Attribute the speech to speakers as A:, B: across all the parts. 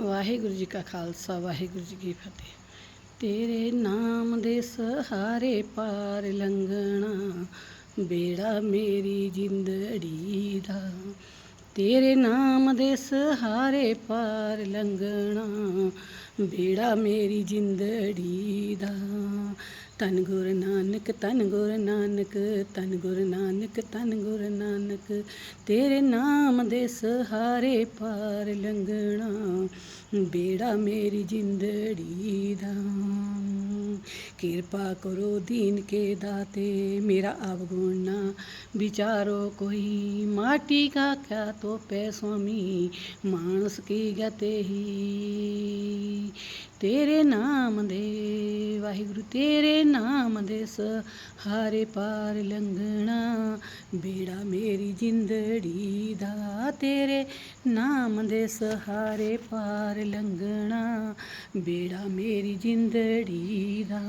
A: ਵਾਹਿਗੁਰੂ ਜੀ ਕਾ ਖਾਲਸਾ, ਵਾਹਿਗੁਰੂ ਜੀ ਕੀ ਫਤਿਹ। ਤੇਰੇ ਨਾਮ ਦੇ ਸਹਾਰੇ ਪਾਰ ਲੰਘਣਾ, ਬੇੜਾ ਮੇਰੀ ਜਿੰਦੜੀ ਦਾ। ਤੇਰੇ ਨਾਮ ਦੇ ਸਹਾਰੇ ਪਾਰ ਲੰਘਣਾ, ਬੇੜਾ ਮੇਰੀ ਜਿੰਦੜੀ ਦਾ। ਤਨ ਗੁਰ ਨਾਨਕ ਤਨ ਗੁਰ ਨਾਨਕ ਤਨ ਗੁਰ ਨਾਨਕ ਤਨ ਗੁਰ ਨਾਨਕ, ਤੇਰੇ ਨਾਮ ਦੇ ਸਹਾਰੇ ਪਾਰ ਲੰਘਣਾ, ਬੇੜਾ ਮੇਰੀ ਜਿੰਦੜੀ ਦਾ। ਕਿਰਪਾ ਕਰੋ ਦੀਨ ਕੇ ਦਾਤੇ, ਮੇਰਾ ਅਵਗੁਣ ਨਾ ਵਿਚਾਰੋ ਕੋਈ। ਮਾਟੀ ਕਾ ਕਿਆ ਤੋਪੈ ਸੁਆਮੀ, ਮਾਨਸ ਕੀ ਗਤੇ ਹੀ। ਤੇਰੇ ਨਾਮ ਦੇ, ਵਾਹਿਗੁਰੂ ਤੇਰੇ ਨਾਮ ਦੇ ਸਹਾਰੇ ਪਾਰ ਲੰਘਣਾ। ਬੇੜਾ ਮੇਰੀ ਜਿੰਦੜੀ ਦਾ, ਤੇਰੇ ਨਾਮ ਦੇ ਸਹਾਰੇ ਪਾਰ ਲੰਘਣਾ। ਬੇੜਾ ਮੇਰੀ ਜਿੰਦੜੀ ਦਾ।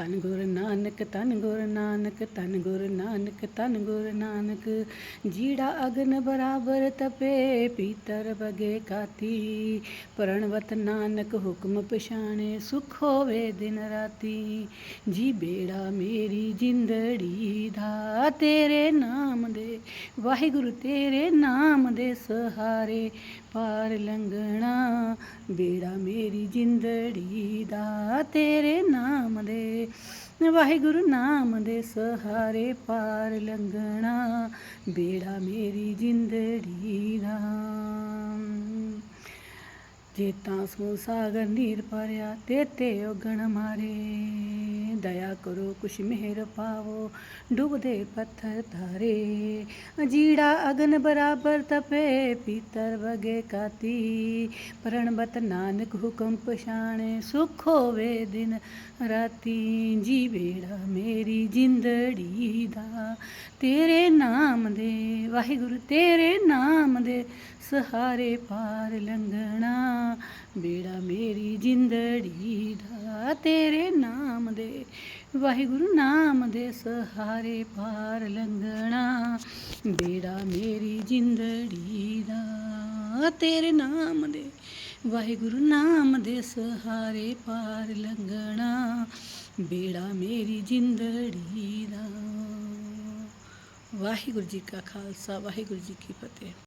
A: ਤਨ ਗੁਰ ਨਾਨਕ ਤਨ ਗੁਰ ਨਾਨਕ ਤਨ ਗੁਰ ਨਾਨਕ ਤਨ ਗੁਰ ਨਾਨਕ, ਜੀੜਾ ਅਗਨ ਬਰਾਬਰ ਤਪੇ, ਪੀਤਰ ਬਗੇ ਕਾਤੀ। ਪ੍ਰਣਵਤ ਨਾਨਕ ਹੁਕਮ ਪਛਾਣੇ, ਸੁਖ ਹੋਵੇ ਦਿਨ ਰਾਤੀ। ਜੀ ਬੇੜਾ ਮੇਰੀ ਜਿੰਦੜੀ ਦਾ, ਤੇਰੇ ਨਾਮ ਦੇ, ਵਾਹਿਗੁਰੂ ਤੇਰੇ ਨਾਮ ਦੇ ਸਹਾਰੇ, ਪਾਰ ਲੰਘਣਾ ਬੇੜਾ ਮੇਰੀ ਜਿੰਦੜੀ ਦਾ ਤੇਰੇ ਨਾਮ ਦੇ। ਵਾਹਿਗੁਰੂ ਨਾਮ ਦੇ ਸਹਾਰੇ ਪਾਰ ਲੰਘਣਾ। ਬੇੜਾ ਮੇਰੀ ਜਿੰਦੜੀ ਦਾ। ਜੇਤਾ ਸਮੂਹ ਸਾਗਰ ਨੀਰ ਭਰਿਆ ਤੇ ਉਗਣ ਮਾਰੇ। ਦਇਆ ਕਰੋ, ਕੁਛ ਮਿਹਰ ਪਾਵੋ, ਡੁੱਬਦੇ ਪੱਥਰ ਧਾਰੇ। ਅਜੀੜਾ ਅਗਨ ਬਰਾਬਰ ਤਪੇ, ਪੀਤਰ ਵਗੇ ਕਾਤੀ। ਪ੍ਰਣਬਤ ਨਾਨਕ ਹੁਕਮ ਪਛਾਣੇ, ਸੁਖ ਹੋਵੇ ਦਿਨ ਰਾਤੀ। ਜੀ ਬੇੜਾ ਮੇਰੀ ਜਿੰਦੜੀ ਦਾ, ਤੇਰੇ ਨਾਮ ਦੇ, ਵਾਹਿਗੁਰੂ ਤੇਰੇ ਨਾਮ ਦੇ ਸਹਾਰੇ ਪਾਰ ਲੰਘਣਾ। ਬੇੜਾ ਮੇਰੀ ਜਿੰਦੜੀ ਦਾ ਤੇਰੇ ਨਾਮ ਦੇ, ਵਾਹਿਗੁਰੂ ਨਾਮ ਦੇ ਸਹਾਰੇ ਪਾਰ ਲੰਘਣਾ। ਬੇੜਾ ਮੇਰੀ ਜਿੰਦੜੀ ਦਾ ਤੇਰੇ ਨਾਮ ਦੇ, ਵਾਹਿਗੁਰੂ ਨਾਮ ਦੇ ਸਹਾਰੇ ਪਾਰ ਲੰਘਣਾ। ਬੇੜਾ ਮੇਰੀ ਜਿੰਦੜੀ ਦਾ, ਵਾਹਿਗੁਰੂ ਜੀ ਕਾ ਖਾਲਸਾ, ਵਾਹਿਗੁਰੂ ਜੀ ਕੀ ਫਤਿਹ।